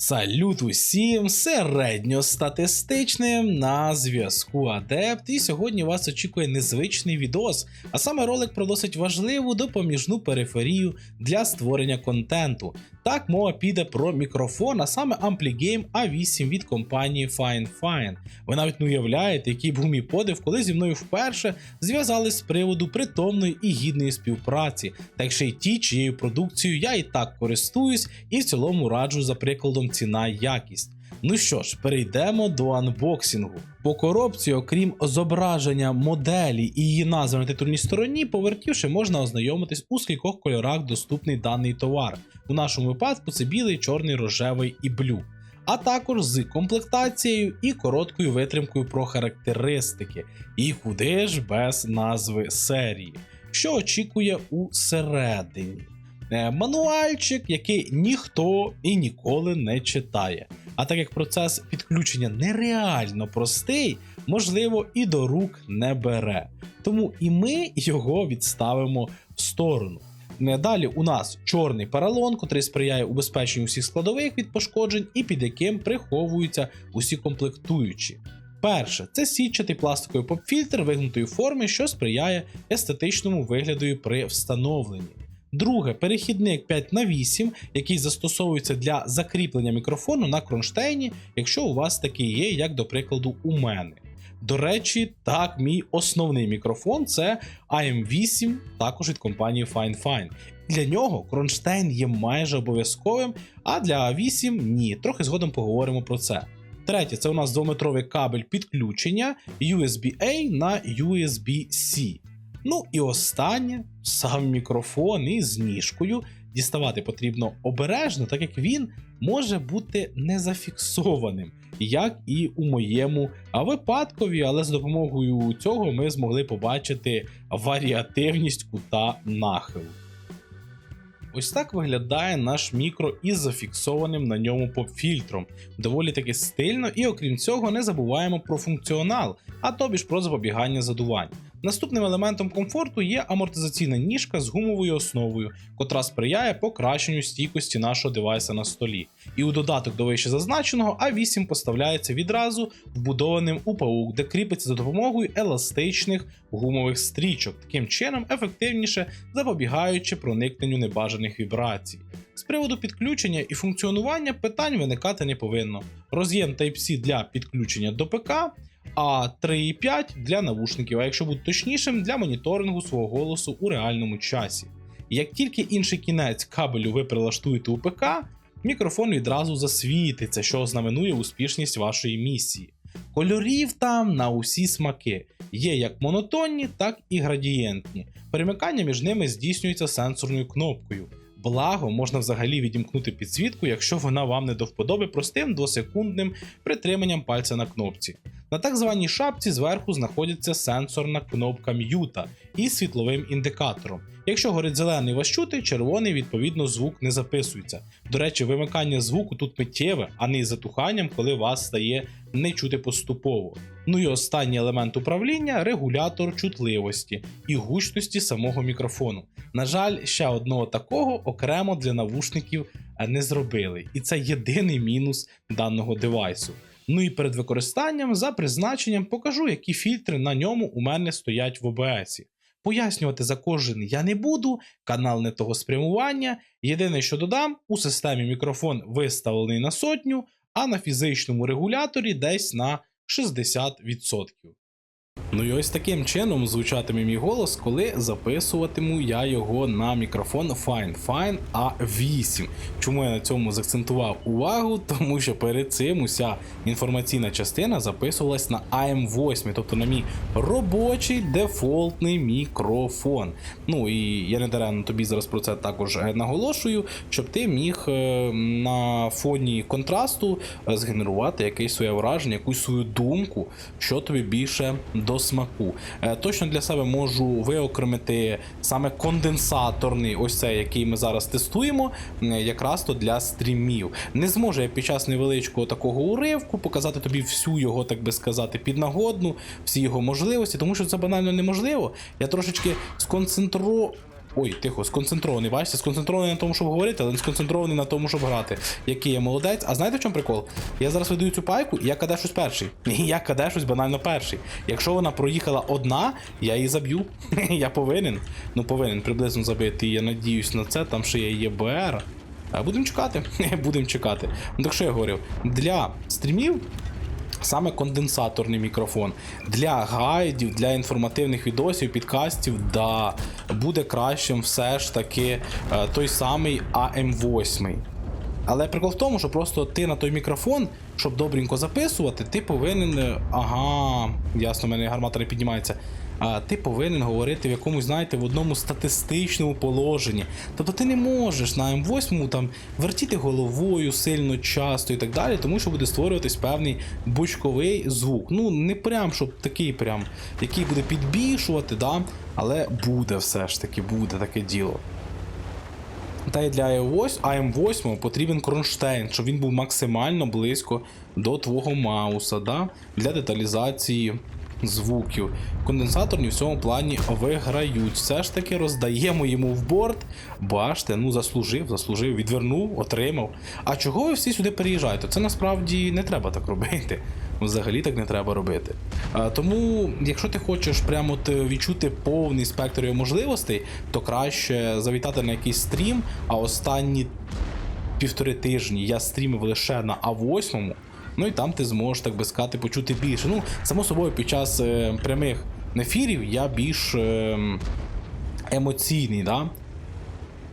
Салют усім середньостатистичним на зв'язку Адепт. І сьогодні вас очікує незвичний відос, а саме ролик про досить важливу допоміжну периферію для створення контенту. Так, мова піде про мікрофон, а саме Ampligame A8 від компанії Fine Fine. Ви навіть не уявляєте, який був мій подив, коли зі мною вперше зв'язались з приводу притомної і гідної співпраці, так ще й ті, чиєю продукцією я і так користуюсь, і в цілому раджу за прикладом ціна якість. Ну що ж, перейдемо до анбоксингу. По коробці, окрім зображення моделі і її назви на титульній стороні, повертівши, можна ознайомитись у скількох кольорах доступний даний товар. У нашому випадку це білий, чорний, рожевий і блю. А також з комплектацією і короткою витримкою про характеристики. І куди ж без назви серії, що очікує у середині. Е, Мануальчик, який ніхто і ніколи не читає. А так як процес підключення нереально простий, можливо, і до рук не бере. Тому і ми його відставимо в сторону. Е, Далі у нас чорний поролон, котрий сприяє убезпеченню усіх складових від пошкоджень і під яким приховуються усі комплектуючі. Перше, це сітчатий пластиковий поп-фільтр вигнутої форми, що сприяє естетичному вигляду при встановленні. Друге, перехідник 5 на 8 який застосовується для закріплення мікрофону на кронштейні, якщо у вас такий є, як до прикладу, у мене. До речі, так, мій основний мікрофон це AM8, також від компанії Fine Fine. Для нього кронштейн є майже обов'язковим, а для A8 ні. Трохи згодом поговоримо про це. Третє, це у нас двометровий кабель підключення USB-A на USB-C. Ну і останнє, сам мікрофон із ніжкою. Діставати потрібно обережно, так як він може бути не зафіксованим, як і у моєму випадкові, але з допомогою цього ми змогли побачити варіативність кута нахилу. Ось так виглядає наш мікро із зафіксованим на ньому поп-фільтром. Доволі таки стильно, і окрім цього, не забуваємо про функціонал, а тобі ж про запобігання задувань. Наступним елементом комфорту є амортизаційна ніжка з гумовою основою, котра сприяє покращенню стійкості нашого девайса на столі. І у додаток до вище зазначеного А8 поставляється відразу вбудованим у паук, де кріпиться за допомогою еластичних гумових стрічок, таким чином ефективніше запобігаючи проникненню небажаних вібрацій. З приводу підключення і функціонування питань виникати не повинно. Роз'єм Type-C для підключення до ПК, а 3.5 для навушників, а якщо бути точнішим, для моніторингу свого голосу у реальному часі. Як тільки інший кінець кабелю ви прилаштуєте у ПК, мікрофон відразу засвітиться, що ознаменує успішність вашої місії. Кольорів там на усі смаки. Є як монотонні, так і градієнтні. Перемикання між ними здійснюється сенсорною кнопкою. Благо, можна взагалі відімкнути підсвітку, якщо вона вам не до вподоби простим двосекундним притриманням пальця на кнопці. На так званій шапці зверху знаходиться сенсорна кнопка м'юта із світловим індикатором. Якщо горить зелений вас чути, червоний відповідно звук не записується. До речі, вимикання звуку тут миттєве, а не із затуханням, коли вас стає не чути поступово. Ну і останній елемент управління регулятор чутливості і гучності самого мікрофону. На жаль, ще одного такого окремо для навушників не зробили, і це єдиний мінус даного девайсу. Ну і перед використанням за призначенням покажу, які фільтри на ньому у мене стоять в OBS. Пояснювати за кожен я не буду, канал не того спрямування. Єдине, що додам, у системі мікрофон виставлений на сотню, а на фізичному регуляторі десь на 60%. Ну і ось таким чином звучатиме мій голос, коли записуватиму я його на мікрофон Fine Fine A8. Чому я на цьому заакцентував увагу? Тому що перед цим уся інформаційна частина записувалась на AM8, тобто на мій робочий дефолтний мікрофон. Ну і я не даремно тобі зараз про це також е, наголошую, щоб ти міг е, на фоні контрасту е, згенерувати якесь своє враження, якусь свою думку, що тобі більше до смаку. Е, Точно для себе можу виокремити саме конденсаторний, ось цей, який ми зараз тестуємо, якраз то для стрімів. Не зможу я під час невеличкого такого уривку показати тобі всю його, так би сказати, піднагодну, всі його можливості, тому що це банально неможливо. Я трошечки сконцентру. Ой, тихо, сконцентрований. Бачите, сконцентрований на тому, щоб говорити, але не сконцентрований на тому, щоб грати. Який я молодець. А знаєте в чому прикол? Я зараз видаю цю пайку, і я кадешусь перший. І я кадешусь банально перший. Якщо вона проїхала одна, я її заб'ю. я повинен. Ну, повинен приблизно забити. Я надіюсь на це, там ще є ЄБР. А Будемо чекати. Будемо чекати. Ну так що я говорив? Для стрімів Саме конденсаторний мікрофон. Для гайдів, для інформативних відосів, підкастів, да, буде кращим все ж таки е, той самий AM8. Але прикол в тому, що просто ти на той мікрофон, щоб добренько записувати, ти повинен. е, Ага, ясно, в мене гармата не піднімається. А ти повинен говорити в якомусь, знаєте, в одному статистичному положенні. Тобто ти не можеш на М8 там вертіти головою сильно часто і так далі, тому що буде створюватись певний бочковий звук. Ну, не прям, щоб такий прям, який буде підбільшувати, да? але буде все ж таки, буде таке діло. Та й для iOS, AM8 потрібен кронштейн, щоб він був максимально близько до твого мауса, да? для деталізації звуків. Конденсаторні в цьому плані виграють. Все ж таки роздаємо йому в борт. Бачите, ну заслужив, заслужив, відвернув, отримав. А чого ви всі сюди переїжджаєте? Це насправді не треба так робити. Взагалі так не треба робити. А, тому, якщо ти хочеш прямо відчути повний спектр його можливостей, то краще завітати на якийсь стрім, а останні півтори тижні я стрімив лише на А8. Ну і там ти зможеш, так би сказати, почути більше. Ну, само собою, під час е, прямих ефірів я більш е, емоційний, да?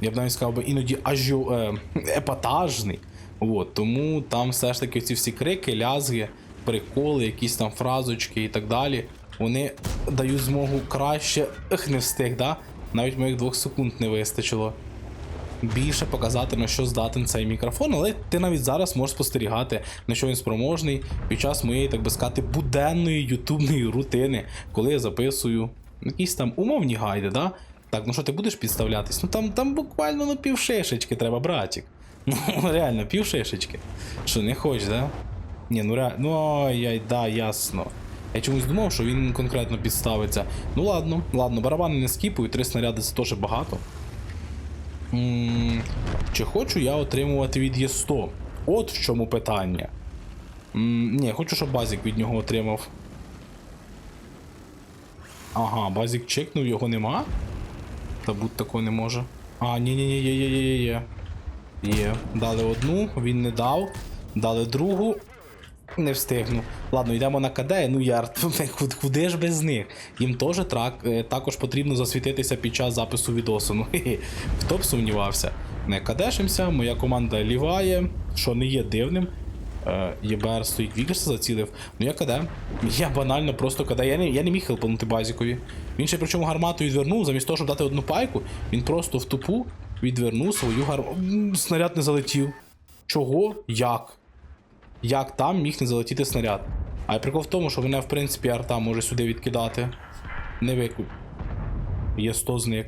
я б навіть сказав би іноді ажіо, е, епатажний. От, тому там все ж таки ці всі крики, лязги, приколи, якісь там фразочки і так далі. Вони дають змогу краще ех, не встиг, да? навіть моїх двох секунд не вистачило. Більше показати на що здатен цей мікрофон, але ти навіть зараз можеш спостерігати, на що він спроможний під час моєї, так би сказати, буденної ютубної рутини, коли я записую якісь там умовні гайди, да? Так, ну що ти будеш підставлятись? Ну там, там буквально ну півшишечки треба, братік. Ну, реально, півшишечки. Що, не хочеш, да? Ні, ну реально. Ну ай, да, ясно. Я чомусь думав, що він конкретно підставиться. Ну ладно, ладно, барабани не скіпую, три снаряди це теж багато. Чи хочу я отримувати від Є100? От в чому питання. М, Ні, хочу, щоб базік від нього отримав. Ага, базік чекнув, його нема? Та будь такого не може. А, ні, ні, є, є, є, є. Є. Дали одну, він не дав. Дали другу. Не встигну. Ладно, йдемо на КД, ну яр, куди- ж без них? Їм теж трак, е, також потрібно засвітитися під час запису відосу. Ну, хто б сумнівався. Не кадешимося, моя команда ліває, що не є дивним. Е, ЄБР стоїть Вікерса зацілив. Ну я КД. Я банально просто КД. Я не, я не міг хелпанути базікові. Він ще причому гармату відвернув, замість того, щоб дати одну пайку, він просто в тупу відвернув свою гармату. Снаряд не залетів. Чого? Як? Як там міг не залетіти снаряд? А й прикол в тому, що мене, в принципі, арта може сюди відкидати. Не вику. Є 100 зник.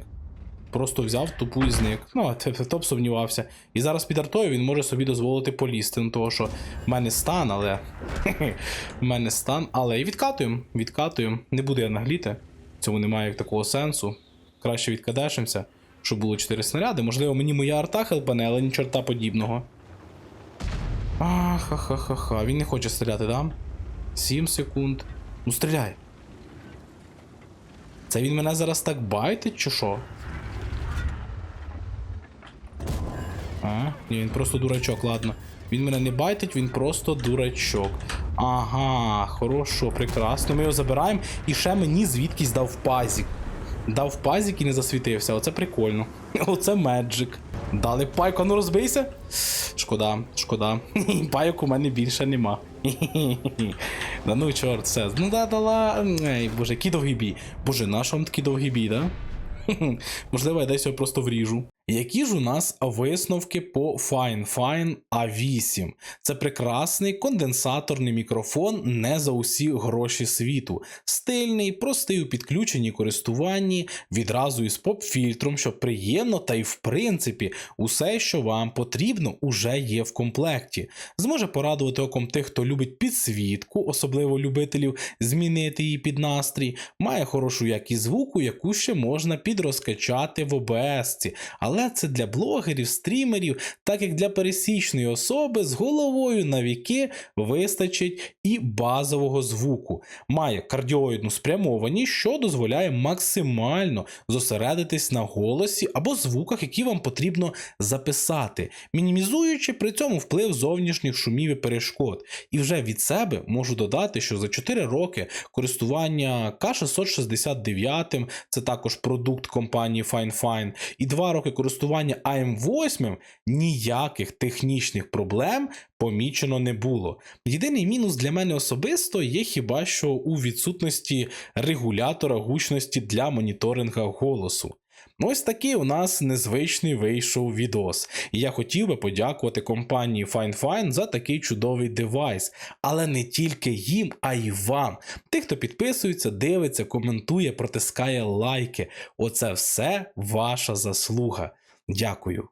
Просто взяв тупу і зник. Ну, хто б сумнівався. І зараз під артою він може собі дозволити полізти. Ну, того, що в мене стан, але. В мене стан, але і відкатуємо. Відкатуємо. Не буду я нагліти. Цьому немає такого сенсу. Краще відкадешимося, щоб було 4 снаряди. Можливо, мені моя арта хелпане, але ні чорта подібного. Ха-ха-ха-ха. Він не хоче стріляти, да? 7 секунд. Ну стріляй. Це він мене зараз так байтить, чи що? А, ні, він просто дурачок, ладно. Він мене не байтить, він просто дурачок. Ага, хорошо, прекрасно. Ми його забираємо. І ще мені звідкись дав пазік. Дав пазік і не засвітився. Оце прикольно. Оце меджик. Дали пайку, а ну розбийся. Шкода, шкода. Пайок у мене більше нема. Да ну чорт, все. Ну да, дала. Ей, боже, який довгий бій. Боже, наш вам такий довгий бій, да? Можливо, я десь його просто вріжу. Які ж у нас висновки по FineFine A8? Це прекрасний конденсаторний мікрофон не за усі гроші світу. Стильний, простий у підключенні користуванні, відразу із поп-фільтром, що приємно, та й в принципі усе, що вам потрібно, уже є в комплекті. Зможе порадувати оком тих, хто любить підсвітку, особливо любителів змінити її під настрій, має хорошу якість звуку, яку ще можна підрозкачати в OBS, але це для блогерів, стрімерів, так як для пересічної особи з головою на віки вистачить і базового звуку. Має кардіоїдну спрямованість, що дозволяє максимально зосередитись на голосі або звуках, які вам потрібно записати, мінімізуючи при цьому вплив зовнішніх шумів і перешкод. І вже від себе можу додати, що за 4 роки користування К669, це також продукт компанії FineFine, і 2 роки користування AM8 ніяких технічних проблем помічено не було. Єдиний мінус для мене особисто є хіба що у відсутності регулятора гучності для моніторинга голосу. Ну, Ось такий у нас незвичний вийшов відос. І я хотів би подякувати компанії FineFine за такий чудовий девайс. Але не тільки їм, а й вам. Тих, хто підписується, дивиться, коментує, протискає лайки. Оце все ваша заслуга. Дякую.